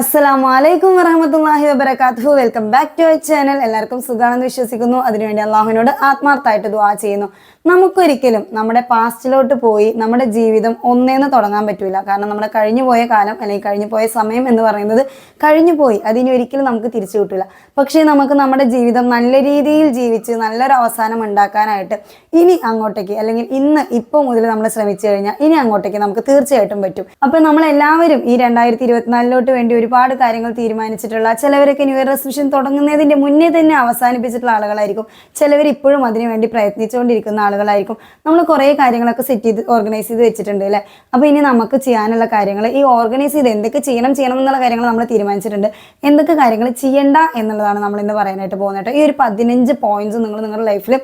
അസ്സലാമു അലൈക്കും വറഹമത്തല്ലാഹി വബർക്കാത്തു welcome back to our channel എല്ലാവർക്കും സുഖാണെന്ന് വിശ്വസിക്കുന്നു. അതിനുവേണ്ടി അള്ളാഹുവിനോട് ആത്മാർത്ഥമായിട്ട് ദുവാ ചെയ്യുന്നു. നമുക്കൊരിക്കലും നമ്മുടെ പാസ്റ്റിലോട്ട് പോയി നമ്മുടെ ജീവിതം ഒന്നേന്ന് തുടങ്ങാൻ പറ്റില്ല കാരണം നമ്മുടെ കഴിഞ്ഞു പോയ കാലം അല്ലെങ്കിൽ കഴിഞ്ഞു പോയ സമയം എന്ന് പറയുന്നത് കഴിഞ്ഞു പോയി. അതിനി ഒരിക്കലും നമുക്ക് തിരിച്ചു കിട്ടില്ല പക്ഷേ നമുക്ക് നമ്മുടെ ജീവിതം നല്ല രീതിയിൽ ജീവിച്ച് നല്ലൊരു അവസാനം ഉണ്ടാക്കാനായിട്ട് ഇനി അങ്ങോട്ടേക്ക് അല്ലെങ്കിൽ ഇന്ന് ഇപ്പോൾ മുതൽ നമ്മൾ ശ്രമിച്ചു കഴിഞ്ഞാൽ ഇനി അങ്ങോട്ടേക്ക് നമുക്ക് തീർച്ചയായിട്ടും പറ്റും. അപ്പോൾ നമ്മളെല്ലാവരും ഈ രണ്ടായിരത്തി ഇരുപത്തിനാലിലോട്ട് വേണ്ടി ഒരുപാട് കാര്യങ്ങൾ തീരുമാനിച്ചിട്ടുള്ള ചിലവരൊക്കെ ന്യൂ ഇയർ റെസൊല്യൂഷൻ തുടങ്ങുന്നതിന്റെ മുന്നേ തന്നെ അവസാനിപ്പിച്ചിട്ടുള്ള ആളുകളായിരിക്കും. ചിലവർ ഇപ്പോഴും അതിനുവേണ്ടി പ്രയത്നിച്ചുകൊണ്ടിരിക്കുന്ന ആളുകളായിരിക്കും. നമ്മൾ കുറേ കാര്യങ്ങളൊക്കെ സെറ്റ് ചെയ്ത് ഓർഗനൈസ് ചെയ്ത് വെച്ചിട്ടുണ്ട് അല്ലേ? അപ്പോൾ ഇനി നമുക്ക് ചെയ്യാനുള്ള കാര്യങ്ങൾ ഈ ഓർഗനൈസ് ചെയ്ത് എന്തൊക്കെ ചെയ്യണം ചെയ്യണം എന്നുള്ള കാര്യങ്ങൾ നമ്മൾ തീരുമാനിച്ചിട്ടുണ്ട്. എന്തൊക്കെ കാര്യങ്ങൾ ചെയ്യണ്ട എന്നുള്ളതാണ് നമ്മൾ ഇന്ന് പറയാനായിട്ട് പോകുന്നത്. ഈ ഒരു പതിനഞ്ച് പോയിന്റ്സ് നിങ്ങൾ നിങ്ങളുടെ ലൈഫിൽ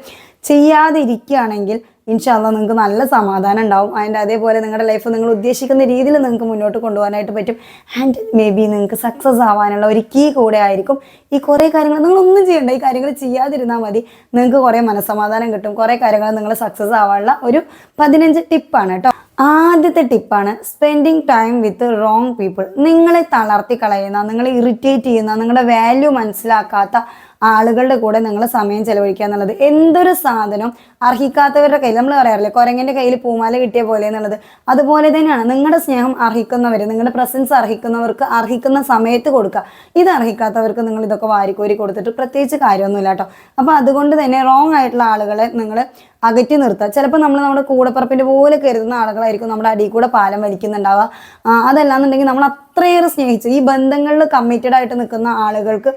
ചെയ്യാതെ ഇരിക്കുകയാണെങ്കിൽ ഇൻഷാല്ല നിങ്ങൾക്ക് നല്ല സമാധാനം ഉണ്ടാവും. അതിന്റെ അതേപോലെ നിങ്ങളുടെ ലൈഫ് നിങ്ങൾ ഉദ്ദേശിക്കുന്ന രീതിയിൽ നിങ്ങൾക്ക് മുന്നോട്ട് കൊണ്ടുപോകാനായിട്ട് പറ്റും. ആൻഡ് മേ ബി നിങ്ങൾക്ക് സക്സസ് ആവാനുള്ള ഒരു കീ കൂടെ ആയിരിക്കും. ഈ കുറേ കാര്യങ്ങൾ നിങ്ങളൊന്നും ചെയ്യേണ്ട. ഈ കാര്യങ്ങൾ ചെയ്യാതിരുന്നാൽ മതി. നിങ്ങൾക്ക് കുറേ മനസ്സമാധാനം കിട്ടും. കുറേ കാര്യങ്ങൾ നിങ്ങൾ സക്സസ് ആവാനുള്ള ഒരു പതിനഞ്ച് ടിപ്പാണ് കേട്ടോ. ആദ്യത്തെ ടിപ്പാണ് spending time with wrong people നിങ്ങളെ തളർത്തി കളയുന്ന നിങ്ങളെ ഇറിറ്റേറ്റ് ചെയ്യുന്ന നിങ്ങളുടെ വാല്യൂ മനസ്സിലാക്കാത്ത ആളുകളുടെ കൂടെ നിങ്ങൾ സമയം ചെലവഴിക്കുക എന്നുള്ളത് എന്തൊരു സാധനം? അർഹിക്കാത്തവരുടെ കയ്യിൽ നമ്മൾ പറയാറില്ലേ കുരങ്ങന്റെ കയ്യിൽ പൂമാല കിട്ടിയ പോലെ എന്നുള്ളത്. അതുപോലെ തന്നെയാണ് നിങ്ങളുടെ സ്നേഹം അർഹിക്കുന്നവർ നിങ്ങളുടെ പ്രസൻസ് അർഹിക്കുന്നവർക്ക് അർഹിക്കുന്ന സമയത്ത് കൊടുക്കുക. ഇത് അർഹിക്കാത്തവർക്ക് നിങ്ങൾ ഇതൊക്കെ വാരിക്കോരി കൊടുത്തിട്ട് പ്രത്യേകിച്ച് കാര്യമൊന്നുമില്ല കേട്ടോ. അപ്പോൾ അതുകൊണ്ട് തന്നെ റോങ് ആയിട്ടുള്ള ആളുകളെ നിങ്ങൾ അകറ്റി നിർത്തുക. ചിലപ്പോൾ നമ്മൾ നമ്മുടെ കൂടപ്പറപ്പിന്റെ പോലെ കരുതുന്ന ആളുകളായിരിക്കും നമ്മുടെ അടിയിൽ കൂടെ പാലം വലിക്കുന്നുണ്ടാവുക. അതല്ലാന്നുണ്ടെങ്കിൽ നമ്മൾ അത്രയേറെ സ്നേഹിച്ച് ഈ ബന്ധങ്ങളിൽ കമ്മിറ്റഡ് ആയിട്ട് നിൽക്കുന്ന ആളുകൾക്ക്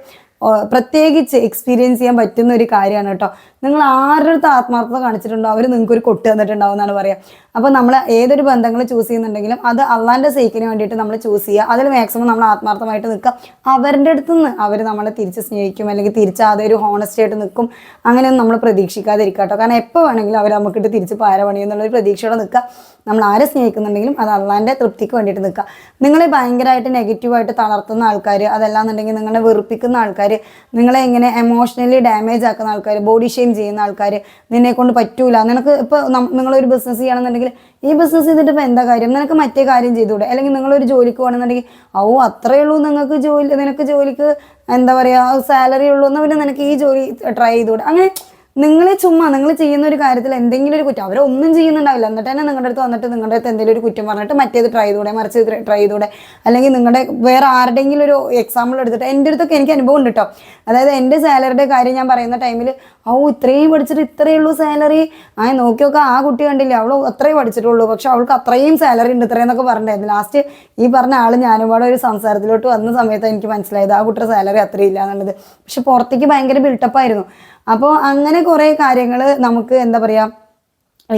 പ്രത്യേകിച്ച് എക്സ്പീരിയൻസ് ചെയ്യാൻ പറ്റുന്ന ഒരു കാര്യമാണ് കേട്ടോ. നിങ്ങൾ ആരുടെ അടുത്ത് ആത്മാർത്ഥത കാണിച്ചിട്ടുണ്ടോ? അവർ നിങ്ങൾക്ക് ഒരു കൊട്ട് തന്നിട്ടുണ്ടാവും എന്നാണ് പറയുക അപ്പോൾ നമ്മൾ ഏതൊരു ബന്ധങ്ങൾ ചൂസ് ചെയ്യുന്നുണ്ടെങ്കിലും അത് അള്ളാന്റെ സേക്കിന് വേണ്ടിയിട്ട് നമ്മൾ ചൂസ് ചെയ്യുക. അതിൽ മാക്സിമം നമ്മൾ ആത്മാർത്ഥമായിട്ട് നിൽക്കുക. അവരുടെ അടുത്ത് നിന്ന് അവർ നമ്മളെ തിരിച്ച് സ്നേഹിക്കും അല്ലെങ്കിൽ തിരിച്ച് അതേ ഒരു ഹോണസ്റ്റി ആയിട്ട് നിൽക്കും. അങ്ങനെയൊന്നും നമ്മൾ പ്രതീക്ഷിക്കാതിരിക്കുക കേട്ടോ. കാരണം എപ്പോൾ വേണമെങ്കിലും അവർ നമുക്കിട്ട് തിരിച്ച് പാര പണിയെന്നുള്ളൊരു പ്രതീക്ഷയോടെ നിൽക്കുക. നമ്മൾ ആരെ സ്നേഹിക്കുന്നുണ്ടെങ്കിലും അത് അള്ളാന്റെ തൃപ്തിക്ക് വേണ്ടിയിട്ട് നിൽക്കുക. നിങ്ങളെ ഭയങ്കരമായിട്ട് നെഗറ്റീവായിട്ട് തളർത്തുന്ന ആൾക്കാർ അതല്ലാന്നുണ്ടെങ്കിൽ നിങ്ങളെ വെറുപ്പിക്കുന്ന ആൾക്കാർ നിങ്ങളെ ഇങ്ങനെ എമോഷണലി ഡാമേജ് ആക്കുന്ന ആൾക്കാർ ബോഡി ഷെയിം ചെയ്യുന്ന ആൾക്കാർ നിന്നെ കൊണ്ട് പറ്റൂല. നിനക്ക് ഇപ്പോൾ നിങ്ങളൊരു ബിസിനസ് ചെയ്യണമെന്നുണ്ടെങ്കിൽ ഈ ബിസിനസ് ചെയ്തിട്ട് ഇപ്പോൾ എന്താ കാര്യം? നിനക്ക് മറ്റേ കാര്യം ചെയ്തുകൂടെ? അല്ലെങ്കിൽ നിങ്ങളൊരു ജോലിക്ക് പോകണമെന്നുണ്ടെങ്കിൽ ഓ അത്രയേ ഉള്ളൂ നിങ്ങൾക്ക് ജോലി നിനക്ക് ജോലിക്ക് എന്താ പറയുക സാലറി ഉള്ളൂ എന്നാൽ പിന്നെ നിനക്ക് ഈ ജോലി ട്രൈ ചെയ്തുകൂടെ? അങ്ങനെ നിങ്ങൾ ചുമ്മാ നിങ്ങൾ ചെയ്യുന്ന ഒരു കാര്യത്തിൽ എന്തെങ്കിലും ഒരു കുറ്റം അവരൊന്നും ചെയ്യുന്നുണ്ടാവില്ല. എന്നിട്ട് തന്നെ നിങ്ങളുടെ അടുത്ത് വന്നിട്ട് നിങ്ങളുടെ അടുത്ത് എന്തെങ്കിലും ഒരു കുറ്റം പറഞ്ഞിട്ട് മറ്റേത് ട്രൈ ചെയ്തൂടെ മറിച്ച് ട്രൈ ചെയ്തൂടെ. അല്ലെങ്കിൽ നിങ്ങളുടെ വേറെ ആരുടെയെങ്കിലും ഒരു എക്സാമ്പിൾ എടുത്തിട്ട് എന്റെ അടുത്തൊക്കെ എനിക്ക് അനുഭവം ഉണ്ട് കേട്ടോ അതായത് എന്റെ സാലറിയുടെ കാര്യം ഞാൻ പറയുന്ന ടൈമിൽ ഓ ഇത്രയും പഠിച്ചിട്ട് ഇത്രയേ ഉള്ളൂ സാലറി ആ നോക്കി നോക്കാം ആ കുട്ടി കണ്ടില്ലേ അവൾ അത്രയും പഠിച്ചിട്ടുള്ളൂ. പക്ഷെ അവൾക്ക് അത്രയും സാലറി ഉണ്ട് ഇത്രയും എന്നൊക്കെ പറഞ്ഞിട്ടുണ്ടായിരുന്നു. ലാസ്റ്റ് ഈ പറഞ്ഞ ആൾ ഞാനും കൂടെ ഒരു സംസാരത്തിലോട്ട് വന്ന സമയത്ത് എനിക്ക് മനസ്സിലായത് ആ കുട്ടിയുടെ സാലറി അത്രയും ഇല്ല എന്നുള്ളത്. പക്ഷെ പുറത്തേക്ക് ഭയങ്കര ബിൽട്ടപ്പ് ആയിരുന്നു. അപ്പോൾ അങ്ങനെ കുറേ കാര്യങ്ങൾ നമുക്ക് എന്താ പറയുക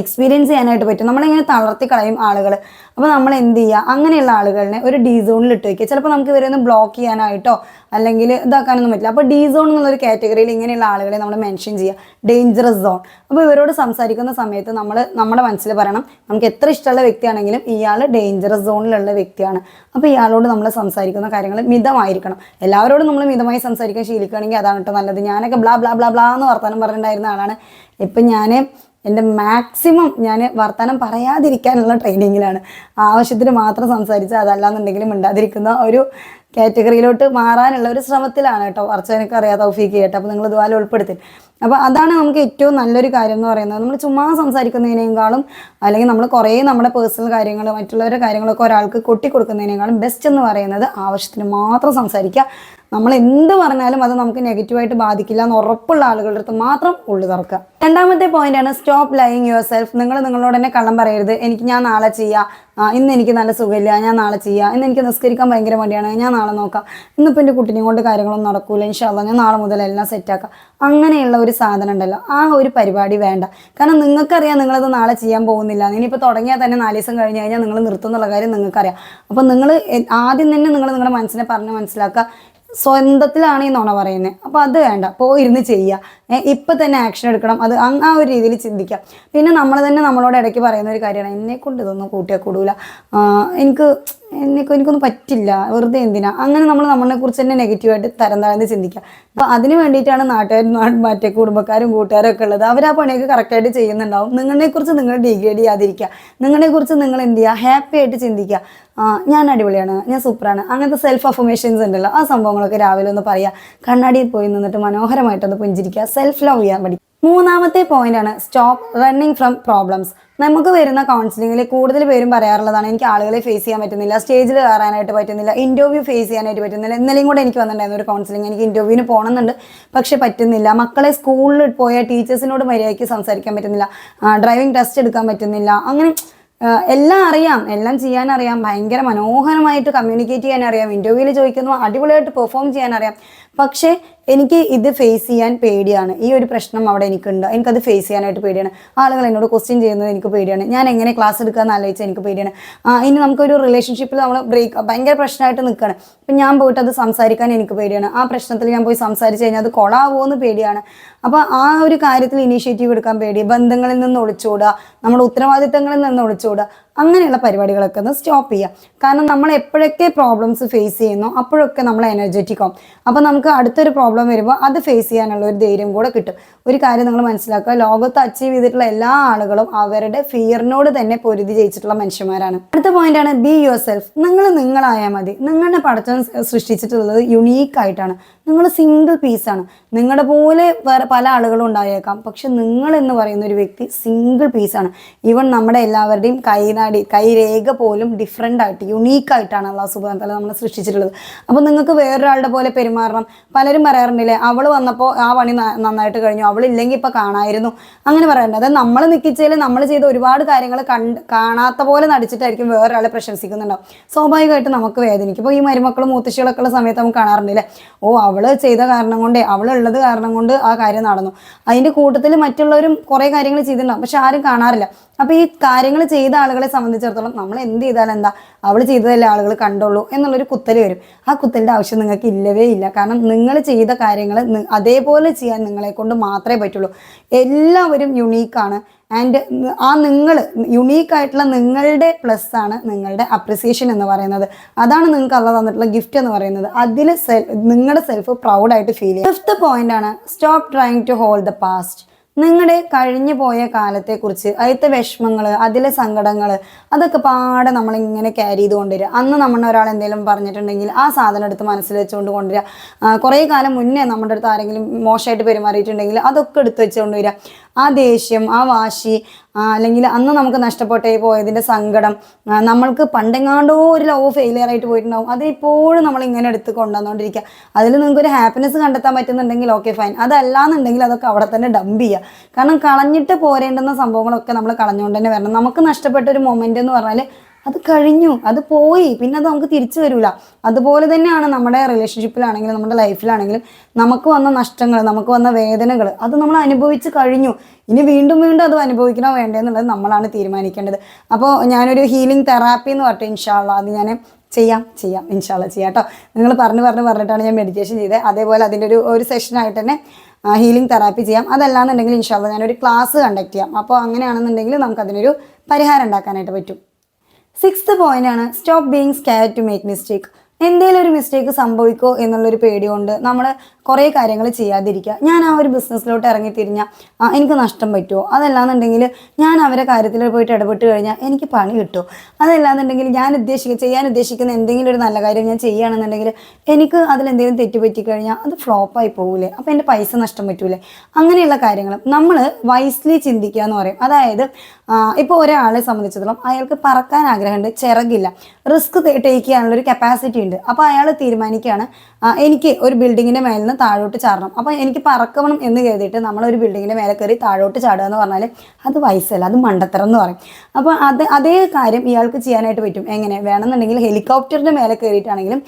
എക്സ്പീരിയൻസ് ചെയ്യാനായിട്ട് പറ്റും. നമ്മളിങ്ങനെ തളർത്തി കളയും ആളുകൾ അപ്പോൾ നമ്മൾ എന്ത് ചെയ്യുക അങ്ങനെയുള്ള ആളുകളെ ഒരു ഡി സോണിൽ ഇട്ട് വയ്ക്കുക ചിലപ്പോൾ നമുക്ക് ഇവരെ ഒന്ന് ബ്ലോക്ക് ചെയ്യാനായിട്ടോ അല്ലെങ്കിൽ ഇതാക്കാനൊന്നും പറ്റില്ല. അപ്പോൾ ഡി സോൺ എന്നുള്ളൊരു കാറ്റഗറിയിൽ ഇങ്ങനെയുള്ള ആളുകളെ നമ്മൾ മെൻഷൻ ചെയ്യുക. ഡേഞ്ചറസ് സോൺ അപ്പോൾ ഇവരോട് സംസാരിക്കുന്ന സമയത്ത് നമ്മൾ നമ്മുടെ മനസ്സിൽ പറയണം നമുക്ക് എത്ര ഇഷ്ടമുള്ള വ്യക്തിയാണെങ്കിലും ഇയാൾ ഡേഞ്ചറസ് സോണിലുള്ള വ്യക്തിയാണ്. അപ്പോൾ ഇയാളോട് നമ്മൾ സംസാരിക്കുന്ന കാര്യങ്ങൾ മിതമായിരിക്കണം. എല്ലാവരോടും നമ്മൾ മിതമായി സംസാരിക്കാൻ ശീലിക്കുകയാണെങ്കിൽ അതാണ് കേട്ടോ നല്ലത്. ഞാനൊക്കെ ബ്ലാ ബ്ലാ ബ്ലാ ബ്ലാ എന്ന് വർത്തമാനം പറഞ്ഞിട്ടുണ്ടായിരുന്ന ആളാണ്. ഇപ്പം ഞാൻ എന്റെ മാക്സിമം ഞാൻ വർത്തമാനം പറയാതിരിക്കാനുള്ള ട്രെയിനിങ്ങിലാണ് ആവശ്യത്തിന് മാത്രം സംസാരിച്ച് അതല്ലാന്നുണ്ടെങ്കിലും മിണ്ടാതിരിക്കുന്ന ഒരു കാറ്റഗറിയിലോട്ട് മാറാനുള്ള ഒരു ശ്രമത്തിലാണ് കേട്ടോ. വർച്ചനൊക്കെ എനിക്ക് അറിയാം തൗഫീക്ക് കേട്ടോ. അപ്പോൾ നിങ്ങൾ ഇതുപോലെ ഉൾപ്പെടുത്തി അപ്പോൾ അതാണ് നമുക്ക് ഏറ്റവും നല്ലൊരു കാര്യം എന്ന് പറയുന്നത്. നമ്മൾ ചുമ്മാ സംസാരിക്കുന്നതിനേക്കാളും അല്ലെങ്കിൽ നമ്മൾ കുറേ നമ്മുടെ പേഴ്സണൽ കാര്യങ്ങൾ മറ്റുള്ളവരുടെ കാര്യങ്ങളൊക്കെ ഒരാൾക്ക് കൊട്ടിക്കൊടുക്കുന്നതിനേക്കാളും ബെസ്റ്റ് എന്ന് പറയുന്നത് ആവശ്യത്തിന് മാത്രം സംസാരിക്കുക. നമ്മൾ എന്ത് പറഞ്ഞാലും അത് നമുക്ക് നെഗറ്റീവായിട്ട് ബാധിക്കില്ല എന്ന് ഉറപ്പുള്ള ആളുകളുടെ അടുത്ത് മാത്രം ഉള്ളു തുറക്കുക. രണ്ടാമത്തെ പോയിന്റ് ആണ് സ്റ്റോപ്പ് ലൈങ് യുവർ സെൽഫ് നിങ്ങൾ നിങ്ങളോട് തന്നെ കള്ളം പറയരുത്. എനിക്ക് ഞാൻ നാളെ ചെയ്യാം. ഇന്ന് എനിക്ക് നല്ല സുഖമില്ല. ഞാൻ നാളെ ചെയ്യാം. ഇന്ന് എനിക്ക് നിസ്കരിക്കാൻ ഭയങ്കര മടിയാണ്. ഞാൻ നാളെ നോക്കാം. ഇന്നിപ്പോൾ എന്റെ കുട്ടിനെയും കൊണ്ട് കാര്യങ്ങളൊന്നും നടക്കൂല. ഇൻഷാല്ല ഞാൻ നാളെ മുതൽ എല്ലാം സെറ്റാക്കാം അങ്ങനെയുള്ള ഒരു സാധനം ഉണ്ടല്ലോ. ആ ഒരു പരിപാടി വേണ്ട. കാരണം നിങ്ങൾക്കറിയാം നിങ്ങളത് നാളെ ചെയ്യാൻ പോകുന്നില്ല. ഇനിയിപ്പോൾ തുടങ്ങിയാൽ തന്നെ നാല് ദിവസം കഴിഞ്ഞ് കഴിഞ്ഞാൽ നിങ്ങൾ നിർത്തുന്നുള്ള കാര്യം നിങ്ങൾക്കറിയാം. അപ്പോൾ നിങ്ങൾ ആദ്യം തന്നെ നിങ്ങൾ നിങ്ങളുടെ മനസ്സിനെ പറഞ്ഞ് മനസ്സിലാക്കുക. സ്വന്തത്തിലാണ് ഈ നുണ പറയുന്നത് അപ്പോൾ അത് വേണ്ട പോയിരുന്ന് ചെയ്യുക ഇപ്പം തന്നെ ആക്ഷൻ എടുക്കണം. അത് ആ ഒരു രീതിയിൽ ചിന്തിക്കുക പിന്നെ നമ്മൾ തന്നെ നമ്മളോട് ഇടയ്ക്ക് പറയുന്ന ഒരു കാര്യമാണ്. എന്നെ കൊണ്ട് ഇതൊന്നും കൂട്ടിയാൽ കൂടൂല. എനിക്ക് എനിക്ക് എനിക്കൊന്നും പറ്റില്ല. വെറുതെ എന്തിനാ? അങ്ങനെ നമ്മൾ നമ്മളെ കുറിച്ച് തന്നെ നെഗറ്റീവായിട്ട് തരം താഴ്ന്ന് ചിന്തിക്കുക അപ്പോൾ അതിന് വേണ്ടിയിട്ടാണ് നാട്ടുകാരും നാട് മറ്റേ കുടുംബക്കാരും കൂട്ടുകാരും ഒക്കെ ഉള്ളത്. അവർ ആ പണിയൊക്കെ കറക്റ്റായിട്ട് ചെയ്യുന്നുണ്ടാവും. നിങ്ങളെ കുറിച്ച് നിങ്ങൾ ഡിഗ്രേഡ് ചെയ്യാതിരിക്കുക നിങ്ങളെ കുറിച്ച് നിങ്ങൾ എന്ത് ചെയ്യുക ഹാപ്പി ആയിട്ട് ചിന്തിക്കുക ഞാൻ അടിപൊളിയാണ്. ഞാൻ സൂപ്പറാണ്. അങ്ങനത്തെ സെൽഫ് അഫർമേഷൻസ് ഉണ്ടല്ലോ. ആ സംഭവങ്ങളൊക്കെ രാവിലെ ഒന്ന് പറയുക കണ്ണാടിയിൽ പോയി നിന്നിട്ട് മനോഹരമായിട്ടൊന്ന് പുഞ്ചിരിക്കുക സെൽഫ് ലവ് ചെയ്യാൻ പഠിക്കുക മൂന്നാമത്തെ പോയിന്റ് ആണ് സ്റ്റോപ്പ് റണ്ണിങ് ഫ്രം പ്രോബ്ലംസ് നമുക്ക് വരുന്ന കൗൺസിലിംഗിൽ കൂടുതൽ പേരും പറയാറുള്ളതാണ് എനിക്ക് ആളുകളെ ഫേസ് ചെയ്യാൻ പറ്റുന്നില്ല സ്റ്റേജിൽ കയറാനായിട്ട് പറ്റുന്നില്ല ഇന്റർവ്യൂ ഫേസ് ചെയ്യാനായിട്ട് പറ്റുന്നില്ല. ഇന്നലെയും കൂടെ എനിക്ക് വന്നിട്ടുണ്ടായിരുന്നു ഒരു കൗൺസിലിംഗ് എനിക്ക് ഇന്റർവ്യൂവിന് പോകണമെന്നുണ്ട് പക്ഷേ പറ്റുന്നില്ല. മക്കളെ സ്കൂളിൽ പോയ ടീച്ചേഴ്സിനോട് മര്യാദയ്ക്ക് സംസാരിക്കാൻ പറ്റുന്നില്ല ഡ്രൈവിംഗ് ടെസ്റ്റ് എടുക്കാൻ പറ്റുന്നില്ല അങ്ങനെ എല്ലാം അറിയാം എല്ലാം ചെയ്യാൻ അറിയാം ഭയങ്കര മനോഹരമായിട്ട് കമ്മ്യൂണിക്കേറ്റ് ചെയ്യാൻ അറിയാം ഇന്റർവ്യൂവിൽ ചോദിക്കുന്നു അടിപൊളിയായിട്ട് പെർഫോം ചെയ്യാൻ അറിയാം. പക്ഷേ എനിക്ക് ഇത് ഫേസ് ചെയ്യാൻ പേടിയാണ്. ഈ ഒരു പ്രശ്നം അവിടെ എനിക്കുണ്ട്. എനിക്കത് ഫേസ് ചെയ്യാനായിട്ട് പേടിയാണ്. ആളുകൾ എന്നോട് ക്വസ്റ്റ്യൻ ചെയ്യുന്നത് എനിക്ക് പേടിയാണ്. ഞാൻ എങ്ങനെ ക്ലാസ് എടുക്കാമെന്ന് ആലോചിച്ചാൽ എനിക്ക് പേടിയാണ്. ഇനി നമുക്കൊരു റിലേഷൻഷിപ്പിൽ നമ്മൾ ബ്രേക്ക് ഭയങ്കര പ്രശ്നമായിട്ട് നിൽക്കുകയാണ് അപ്പം ഞാൻ പോയിട്ട് അത് സംസാരിക്കാൻ എനിക്ക് പേടിയാണ്. ആ പ്രശ്നത്തിൽ ഞാൻ പോയി സംസാരിച്ച് കഴിഞ്ഞാൽ അത് കൊളാവോ എന്ന് പേടിയാണ്. അപ്പോൾ ആ ഒരു കാര്യത്തിൽ ഇനീഷ്യേറ്റീവ് എടുക്കാൻ പേടി. ബന്ധങ്ങളിൽ നിന്ന് ഒളിച്ചോടുക നമ്മുടെ ഉത്തരവാദിത്തങ്ങളിൽ നിന്ന് ഒളിച്ചോടുക അങ്ങനെയുള്ള പരിപാടികളൊക്കെ ഒന്ന് സ്റ്റോപ്പ് ചെയ്യുക. കാരണം നമ്മൾ എപ്പോഴൊക്കെ പ്രോബ്ലംസ് ഫേസ് ചെയ്യുന്നു അപ്പോഴൊക്കെ നമ്മൾ എനർജറ്റിക് ആവും. അപ്പോൾ നമുക്ക് അടുത്തൊരു പ്രോബ്ലം വരുമ്പോൾ അത് ഫേസ് ചെയ്യാനുള്ള ഒരു ധൈര്യം കൂടെ കിട്ടും. ഒരു കാര്യം നിങ്ങൾ മനസ്സിലാക്കുക ലോകത്ത് അച്ചീവ് ചെയ്തിട്ടുള്ള എല്ലാ ആളുകളും അവരുടെ ഫിയറിനോട് തന്നെ പൊരുതി ജയിച്ചിട്ടുള്ള മനുഷ്യന്മാരാണ്. അടുത്ത പോയിന്റ് ആണ് ബി യുവർ സെൽഫ് നിങ്ങൾ നിങ്ങളായാൽ മതി. നിങ്ങളുടെ പഠിച്ചം സൃഷ്ടിച്ചിട്ടുള്ളത് യുണീക്ക് ആയിട്ടാണ്. നിങ്ങൾ സിംഗിൾ പീസാണ് നിങ്ങളുടെ പോലെ വേറെ പല ആളുകളും ഉണ്ടായേക്കാം. പക്ഷെ നിങ്ങൾ എന്ന് പറയുന്ന ഒരു വ്യക്തി സിംഗിൾ പീസാണ് ഈവൻ നമ്മുടെ എല്ലാവരുടെയും കൈനാടി കൈരേഖ പോലും ഡിഫറെന്റ് ആയിട്ട് യുണീക്ക് ആയിട്ടാണ് അള്ളാഹു സുബാൻ തല നമ്മൾ സൃഷ്ടിച്ചിട്ടുള്ളത്. അപ്പോൾ നിങ്ങൾക്ക് വേറൊരാളുടെ പോലെ പെരുമാറണം. പലരും പറയാറുണ്ടല്ലേ അവൾ വന്നപ്പോൾ ആ പണി നന്നായിട്ട് കഴിഞ്ഞു അവളില്ലെങ്കിൽ ഇപ്പോൾ കാണായിരുന്നു. അങ്ങനെ പറയാറുണ്ട്. അതായത് നമ്മൾ നിൽക്കിച്ചതിൽ നമ്മൾ ചെയ്ത ഒരുപാട് കാര്യങ്ങൾ കണ്ട് കാണാത്ത പോലെ നടിച്ചിട്ടായിരിക്കും വേറൊരാളെ പ്രശംസിക്കുന്നുണ്ടാവും. സ്വാഭാവികമായിട്ട് നമുക്ക് വേദനിക്കും. ഇപ്പോൾ ഈ മരുമക്കളും മൂത്തശ്ശികളൊക്കെ ഉള്ള സമയത്ത് നമുക്ക് കാണാറുണ്ടല്ലേ ഓ അവൾ ചെയ്ത കാരണം കൊണ്ടേ അവളുള്ളത് കാരണം കൊണ്ട് ആ കാര്യം നടന്നു. അതിന്റെ കൂട്ടത്തിൽ മറ്റുള്ളവരും കുറേ കാര്യങ്ങൾ ചെയ്തിട്ടുണ്ടാവും. പക്ഷെ ആരും കാണാറില്ല. അപ്പോൾ ഈ കാര്യങ്ങൾ ചെയ്ത ആളുകളെ സംബന്ധിച്ചിടത്തോളം നമ്മൾ എന്ത് ചെയ്താലും എന്താ അവൾ ചെയ്തതല്ലേ ആളുകൾ കണ്ടുള്ളൂ എന്നുള്ളൊരു കുത്തൽ വരും. ആ കുത്തലിന്റെ ആവശ്യം നിങ്ങൾക്ക് ഇല്ലവേ ഇല്ല. കാരണം നിങ്ങൾ ചെയ്ത കാര്യങ്ങൾ അതേപോലെ ചെയ്യാൻ നിങ്ങളെ കൊണ്ട് മാത്രമേ പറ്റുള്ളൂ. എല്ലാവരും യുണീക്കാണ് ആൻഡ് ആ നിങ്ങൾ യുണീക്ക് ആയിട്ടുള്ള നിങ്ങളുടെ പ്ലസ് ആണ് നിങ്ങളുടെ അപ്രിസിയേഷൻ എന്ന് പറയുന്നത്. അതാണ് നിങ്ങൾക്ക് അല്ല തന്നിട്ടുള്ള ഗിഫ്റ്റ് എന്ന് പറയുന്നത്. അതിൽ നിങ്ങളുടെ സെൽഫ് പ്രൗഡായിട്ട് ഫീൽ ചെയ്യും ഫിഫ്ത്ത് പോയിന്റ് ആണ് stop trying to hold the past നിങ്ങളുടെ കഴിഞ്ഞു പോയ കാലത്തെക്കുറിച്ച് അതിലത്തെ വിഷമങ്ങൾ അതിലെ സങ്കടങ്ങൾ അതൊക്കെ പാടെ നമ്മളിങ്ങനെ ക്യാരി ചെയ്ത് കൊണ്ടുവരിക. അന്ന് നമ്മൾ ഒരാൾ എന്തെങ്കിലും പറഞ്ഞിട്ടുണ്ടെങ്കിൽ ആ സാധനം എടുത്ത് മനസ്സിൽ വെച്ചുകൊണ്ട് കൊണ്ടുവരിക. കുറേ കാലം മുന്നേ നമ്മുടെ അടുത്ത് ആരെങ്കിലും മോശമായിട്ട് പെരുമാറിയിട്ടുണ്ടെങ്കിൽ അതൊക്കെ എടുത്ത് വെച്ചുകൊണ്ട് വരിക. ആ ദേഷ്യം ആ വാശി അല്ലെങ്കിൽ അന്ന് നമുക്ക് നഷ്ടപ്പെട്ടേ പോയതിന്റെ സങ്കടം നമ്മൾക്ക് പണ്ടെങ്ങാണ്ടോ ഒരു ലവ് ഫെയിലിയർ ആയിട്ട് പോയിട്ടുണ്ടാവും. അതിപ്പോഴും നമ്മൾ ഇങ്ങനെ എടുത്ത് കൊണ്ടുവന്നുകൊണ്ടിരിക്കുക. അതിൽ നിങ്ങൾക്ക് ഒരു ഹാപ്പിനെസ് കണ്ടെത്താൻ പറ്റുന്നുണ്ടെങ്കിൽ ഓക്കെ ഫൈൻ അതല്ലാന്നുണ്ടെങ്കിൽ അതൊക്കെ അവിടെ തന്നെ ഡംപ് ചെയ്യുക. കാരണം കളഞ്ഞിട്ട് പോരേണ്ടുന്ന സംഭവങ്ങളൊക്കെ നമ്മൾ കളഞ്ഞുകൊണ്ട് തന്നെ വരണം. നമുക്ക് നഷ്ടപ്പെട്ട ഒരു മൊമെന്റ് എന്ന് പറഞ്ഞാൽ അത് കഴിഞ്ഞു അത് പോയി പിന്നെ അത് നമുക്ക് തിരിച്ചു വരില്ല അതുപോലെ തന്നെയാണ് നമ്മുടെ റിലേഷൻഷിപ്പിലാണെങ്കിലും നമ്മുടെ ലൈഫിലാണെങ്കിലും നമുക്ക് വന്ന നഷ്ടങ്ങൾ നമുക്ക് വന്ന വേദനകൾ അത് നമ്മൾ അനുഭവിച്ച് കഴിഞ്ഞു. ഇനി വീണ്ടും വീണ്ടും അത് അനുഭവിക്കണോ വേണ്ടതെന്നുള്ളത് നമ്മളാണ് തീരുമാനിക്കേണ്ടത്. അപ്പോൾ ഞാനൊരു ഹീലിംഗ് തെറാപ്പി എന്ന് പറഞ്ഞിട്ട് ഇൻഷാള്ള അത് ഞാൻ ചെയ്യാം ചെയ്യാം ഇൻഷാള്ള ചെയ്യാം കേട്ടോ. നിങ്ങൾ പറഞ്ഞ് പറഞ്ഞ് പറഞ്ഞിട്ടാണ് ഞാൻ മെഡിറ്റേഷൻ ചെയ്തത്. അതേപോലെ അതിന്റെ ഒരു ഒരു സെഷനായിട്ട് തന്നെ ഹീലിംഗ് തെറാപ്പി ചെയ്യാം. അതല്ലാന്നുണ്ടെങ്കിൽ ഇൻഷാല്ല ഞാനൊരു ക്ലാസ് കണ്ടക്ട് ചെയ്യാം. അപ്പോൾ അങ്ങനെയാണെന്നുണ്ടെങ്കിൽ നമുക്ക് അതിനൊരു പരിഹാരം ഉണ്ടാക്കാനായിട്ട് പറ്റും. സിക്സ്ത് പോയിന്റ് ആണ് stop being scare to make mistake. എന്തെങ്കിലും ഒരു മിസ്റ്റേക്ക് സംഭവിക്കോ എന്നുള്ളൊരു പേടി കൊണ്ട് നമ്മൾ കുറേ കാര്യങ്ങൾ ചെയ്യാതിരിക്കുക. ഞാൻ ആ ഒരു ബിസിനസ്സിലോട്ട് ഇറങ്ങി തിരിഞ്ഞാൽ എനിക്ക് നഷ്ടം പറ്റുമോ അതല്ലാന്നുണ്ടെങ്കിൽ ഞാൻ അവരെ കാര്യത്തിൽ പോയിട്ട് ഇടപെട്ട് കഴിഞ്ഞാൽ എനിക്ക് പണി കിട്ടുമോ അതല്ലാന്നുണ്ടെങ്കിൽ ഞാൻ ഉദ്ദേശിക്കുക ചെയ്യാൻ ഉദ്ദേശിക്കുന്ന എന്തെങ്കിലും ഒരു നല്ല കാര്യം ഞാൻ ചെയ്യുകയാണെന്നുണ്ടെങ്കിൽ എനിക്ക് അതിലെന്തെങ്കിലും തെറ്റ് കഴിഞ്ഞാൽ അത് ഫ്ലോപ്പായി പോകില്ലേ അപ്പോൾ എന്റെ പൈസ നഷ്ടം പറ്റൂലേ? അങ്ങനെയുള്ള കാര്യങ്ങൾ നമ്മൾ വൈസ്ലി ചിന്തിക്കുക എന്ന് പറയും. അതായത് ഇപ്പോൾ ഒരാളെ സംബന്ധിച്ചിടത്തോളം അയാൾക്ക് പറക്കാൻ ആഗ്രഹമുണ്ട് ചിറകില്ല. റിസ്ക് ടേക്ക് ചെയ്യാനുള്ളൊരു കപ്പാസിറ്റി ഉണ്ട്. അപ്പോൾ അയാൾ തീരുമാനിക്കുകയാണ് എനിക്ക് ഒരു ബിൽഡിങ്ങിന്റെ മേലിൽ നിന്ന് താഴോട്ട് ചാടണം. അപ്പോൾ എനിക്ക് പറക്കണം എന്ന് കരുതിയിട്ട് നമ്മൾ ഒരു ബിൽഡിങ്ങിന്റെ മേലെ കയറി താഴോട്ട് ചാടുക എന്ന് പറഞ്ഞാൽ അത് വയസ്സല്ല അത് മണ്ടത്തരം എന്ന് പറയും. അപ്പോൾ അത് അതേ കാര്യം ഇയാൾക്ക് ചെയ്യാനായിട്ട് പറ്റും. എങ്ങനെ? വേണമെന്നുണ്ടെങ്കിൽ ഹെലികോപ്റ്ററിന്റെ മേലെ കയറിയിട്ടാണെങ്കിലും